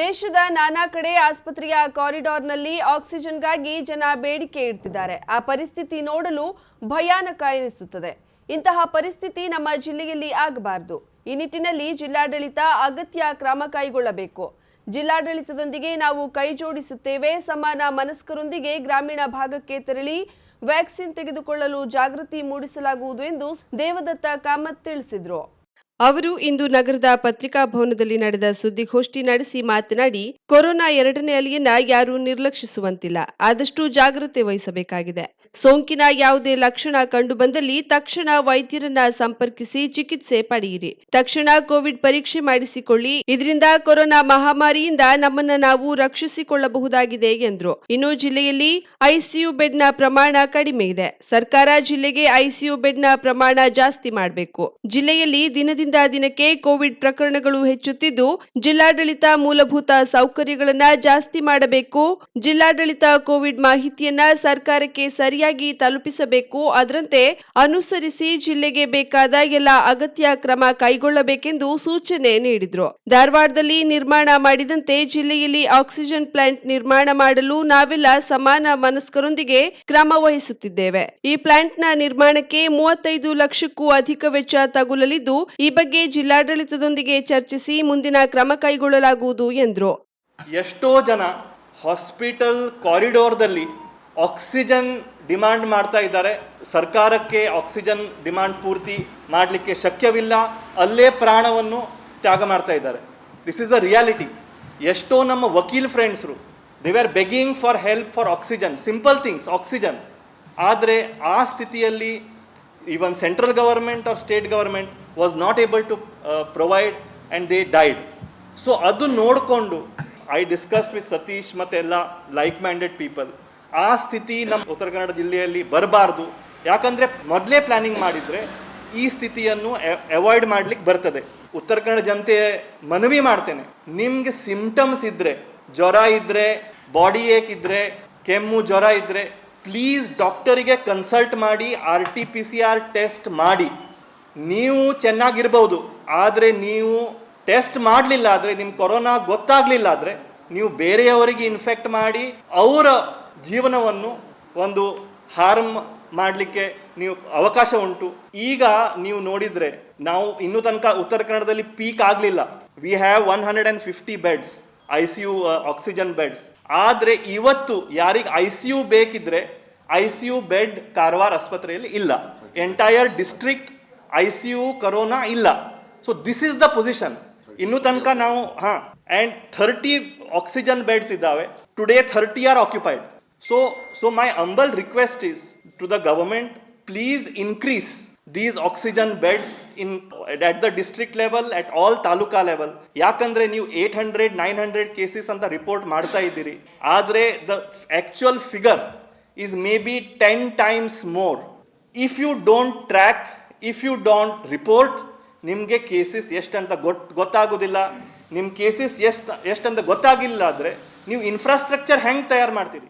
ದೇಶದ ನಾನಾ ಕಡೆ ಆಸ್ಪತ್ರೆಯ ಕಾರಿಡಾರ್ನಲ್ಲಿ ಆಕ್ಸಿಜನ್ಗಾಗಿ ಜನ ಬೇಡಿಕೆ ಇಡ್ತಿದ್ದಾರೆ. ಆ ಪರಿಸ್ಥಿತಿ ನೋಡಲು ಭಯಾನಕ ಎನಿಸುತ್ತದೆ. ಇಂತಹ ಪರಿಸ್ಥಿತಿ ನಮ್ಮ ಜಿಲ್ಲೆಯಲ್ಲಿ ಆಗಬಾರದು. ಈ ನಿಟ್ಟಿನಲ್ಲಿ ಜಿಲ್ಲಾಡಳಿತ ಅಗತ್ಯ ಕ್ರಮ ಕೈಗೊಳ್ಳಬೇಕು. ಜಿಲ್ಲಾಡಳಿತದೊಂದಿಗೆ ನಾವು ಕೈ ಜೋಡಿಸುತ್ತೇವೆ. ಸಮಾನ ಮನಸ್ಕರೊಂದಿಗೆ ಗ್ರಾಮೀಣ ಭಾಗಕ್ಕೆ ತೆರಳಿ ವ್ಯಾಕ್ಸಿನ್ ತೆಗೆದುಕೊಳ್ಳಲು ಜಾಗೃತಿ ಮೂಡಿಸಲಾಗುವುದು ಎಂದು ದೇವದತ್ತ ಕಾಮತ್ ತಿಳಿಸಿದರು. ಅವರು ಇಂದು ನಗರದ ಪತ್ರಿಕಾ ಭವನದಲ್ಲಿ ನಡೆದ ಸುದ್ದಿಗೋಷ್ಠಿ ನಡೆಸಿ ಮಾತನಾಡಿ, ಕೊರೋನಾ ಎರಡನೇ ಅಲೆಯನ್ನ ಯಾರೂ ನಿರ್ಲಕ್ಷಿಸುವಂತಿಲ್ಲ. ಆದಷ್ಟು ಜಾಗ್ರತೆ ವಹಿಸಬೇಕಾಗಿದೆ. ಸೋಂಕಿನ ಯಾವುದೇ ಲಕ್ಷಣ ಕಂಡುಬಂದಲ್ಲಿ ತಕ್ಷಣ ವೈದ್ಯರನ್ನ ಸಂಪರ್ಕಿಸಿ ಚಿಕಿತ್ಸೆ ಪಡೆಯಿರಿ. ತಕ್ಷಣ ಕೋವಿಡ್ ಪರೀಕ್ಷೆ ಮಾಡಿಸಿಕೊಳ್ಳಿ. ಇದರಿಂದ ಕೊರೋನಾ ಮಹಾಮಾರಿಯಿಂದ ನಮ್ಮನ್ನ ನಾವು ರಕ್ಷಿಸಿಕೊಳ್ಳಬಹುದಾಗಿದೆ ಎಂದರು. ಇನ್ನು ಜಿಲ್ಲೆಯಲ್ಲಿ ಐಸಿಯು ಬೆಡ್ನ ಪ್ರಮಾಣ ಕಡಿಮೆ ಇದೆ. ಸರ್ಕಾರ ಜಿಲ್ಲೆಗೆ ಐಸಿಯು ಬೆಡ್ನ ಪ್ರಮಾಣ ಜಾಸ್ತಿ ಮಾಡಬೇಕು. ಜಿಲ್ಲೆಯಲ್ಲಿ ದಿನದಿಂದ ದಿನಕ್ಕೆ ಕೋವಿಡ್ ಪ್ರಕರಣಗಳು ಹೆಚ್ಚುತ್ತಿದ್ದು, ಜಿಲ್ಲಾಡಳಿತ ಮೂಲಭೂತ ಸೌಕರ್ಯಗಳನ್ನ ಜಾಸ್ತಿ ಮಾಡಬೇಕು. ಜಿಲ್ಲಾಡಳಿತ ಕೋವಿಡ್ ಮಾಹಿತಿಯನ್ನ ಸರ್ಕಾರಕ್ಕೆ ಸರಿಯಾಗಿ ತಲುಪಿಸಬೇಕು. ಅದರಂತೆ ಅನುಸರಿಸಿ ಜಿಲ್ಲೆಗೆ ಬೇಕಾದ ಎಲ್ಲ ಅಗತ್ಯ ಕ್ರಮ ಕೈಗೊಳ್ಳಬೇಕೆಂದು ಸೂಚನೆ ನೀಡಿದ್ರು. ಧಾರವಾಡದಲ್ಲಿ ನಿರ್ಮಾಣ ಮಾಡಿದಂತೆ ಜಿಲ್ಲೆಯಲ್ಲಿ ಆಕ್ಸಿಜನ್ ಪ್ಲಾಂಟ್ ನಿರ್ಮಾಣ ಮಾಡಲು ನಾವೆಲ್ಲ ಸಮಾನ ಮನಸ್ಕರೊಂದಿಗೆ ಕ್ರಮ ವಹಿಸುತ್ತಿದ್ದೇವೆ. ಈ ಪ್ಲಾಂಟ್ನ ನಿರ್ಮಾಣಕ್ಕೆ ಮೂವತ್ತೈದು ಲಕ್ಷಕ್ಕೂ ಅಧಿಕ ವೆಚ್ಚ ತಗುಲಲಿದ್ದು, ಈ ಬಗ್ಗೆ ಜಿಲ್ಲಾಡಳಿತದೊಂದಿಗೆ ಚರ್ಚಿಸಿ ಮುಂದಿನ ಕ್ರಮ ಕೈಗೊಳ್ಳಲಾಗುವುದು ಎಂದರು. ಎಷ್ಟೋ ಜನ ಹಾಸ್ಪಿಟಲ್ ಕಾರಿಡೋರ್ದಲ್ಲಿ ಆಕ್ಸಿಜನ್ ಡಿಮ್ಯಾಂಡ್ ಮಾಡ್ತಾ ಇದ್ದಾರೆ. ಸರ್ಕಾರಕ್ಕೆ ಆಕ್ಸಿಜನ್ ಡಿಮ್ಯಾಂಡ್ ಪೂರ್ತಿ ಮಾಡಲಿಕ್ಕೆ ಶಕ್ಯವಿಲ್ಲ. ಅಲ್ಲೇ ಪ್ರಾಣವನ್ನು ತ್ಯಾಗ ಮಾಡ್ತಾ ಇದ್ದಾರೆ. ದಿಸ್ ಈಸ್ ಅ ರಿಯಾಲಿಟಿ ಎಷ್ಟೋ ನಮ್ಮ ವಕೀಲ್ ಫ್ರೆಂಡ್ಸ್ರು they are begging for help for oxygen simple things oxygen ಆದರೆ ಆ ಸ್ಥಿತಿಯಲ್ಲಿ even central government or state government was not able to provide and they died so ಅದು ನೋಡಿಕೊಂಡು ಐ ಡಿಸ್ಕಸ್ಡ್ ವಿತ್ ಸತೀಶ್ ಮತ್ತೆಲ್ಲ like minded people ಆ ಸ್ಥಿತಿ ನಮ್ಮ ಉತ್ತರ ಕನ್ನಡ ಜಿಲ್ಲೆಯಲ್ಲಿ ಬರಬಾರ್ದು. ಯಾಕಂದರೆ ಮೊದಲೇ ಪ್ಲ್ಯಾನಿಂಗ್ ಮಾಡಿದರೆ ಈ ಸ್ಥಿತಿಯನ್ನು ಅವಾಯ್ಡ್ ಮಾಡ್ಲಿಕ್ಕೆ ಬರ್ತದೆ. ಉತ್ತರ ಕನ್ನಡ ಜನತೆ ಮನವಿ ಮಾಡ್ತೇನೆ. ನಿಮಗೆ ಸಿಂಪ್ಟಮ್ಸ್ ಇದ್ದರೆ ಜ್ವರ ಇದ್ದರೆ ಬಾಡಿ ಏಕ್ ಇದ್ದರೆ ಕೆಮ್ಮು, ಜ್ವರ ಇದ್ದರೆ ಪ್ಲೀಸ್ ಡಾಕ್ಟರಿಗೆ ಕನ್ಸಲ್ಟ್ ಮಾಡಿ R T P C R test ಮಾಡಿ. ನೀವು ಚೆನ್ನಾಗಿರ್ಬೋದು, ಆದರೆ ನೀವು ಟೆಸ್ಟ್ ಮಾಡಲಿಲ್ಲ ಆದರೆ ನಿಮ್ಮ ಕೊರೋನಾ ಗೊತ್ತಾಗಲಿಲ್ಲ ಆದರೆ, ನೀವು ಬೇರೆಯವರಿಗೆ ಇನ್ಫೆಕ್ಟ್ ಮಾಡಿ, ಅವರ ಜೀವನವನ್ನು ಒಂದು ಹಾರ್ಮ್ ಮಾಡಲಿಕ್ಕೆ ನೀವು ಅವಕಾಶ ಉಂಟು. ಈಗ ನೀವು ನೋಡಿದರೆ ನಾವು ಇನ್ನೂ ತನಕ ಉತ್ತರ ಕನ್ನಡದಲ್ಲಿ ಪೀಕ್ ಆಗಲಿಲ್ಲ. We have one hundred and fifty beds I C U oxygen beds ಆದರೆ ಇವತ್ತು ಯಾರಿಗೆ ಐ ಸಿ ಯು ಬೇಕಿದ್ರೆ I C U bed Karwar ಆಸ್ಪತ್ರೆಯಲ್ಲಿ ಇಲ್ಲ. Entire district I C U corona ಇಲ್ಲ. So this is the position ಇನ್ನೂ ತನಕ ನಾವು, ಹಾಂ ಆ್ಯಂಡ್ ಥರ್ಟಿ ಆಕ್ಸಿಜನ್ ಬೆಡ್ಸ್ ಇದ್ದಾವೆ. Today thirty are occupied so so my humble request is to the government please increase these oxygen beds in at the district level at all taluka level ಯಾಕಂದ್ರೆ ನೀವು eight hundred nine hundred cases ಅಂತ report ಮಾಡ್ತಾ ಇದ್ದೀರಿ. ಆದರೆ the actual figure is may be ten times more if you don't track if you don't report ನಿಮಗೆ cases ಎಷ್ಟಂತ ಗೊತ್, ಗೊತ್ತಾಗೋದಿಲ್ಲ. ನಿಮ್ಮ ಕೇಸಸ್ ಎಷ್ಟು, ಎಷ್ಟಂತ ಗೊತ್ತಾಗಿಲ್ಲ ಆದರೆ, ನೀವು ಇನ್ಫ್ರಾಸ್ಟ್ರಕ್ಚರ್ ಹೆಂಗೆ ತಯಾರು ಮಾಡ್ತೀರಿ?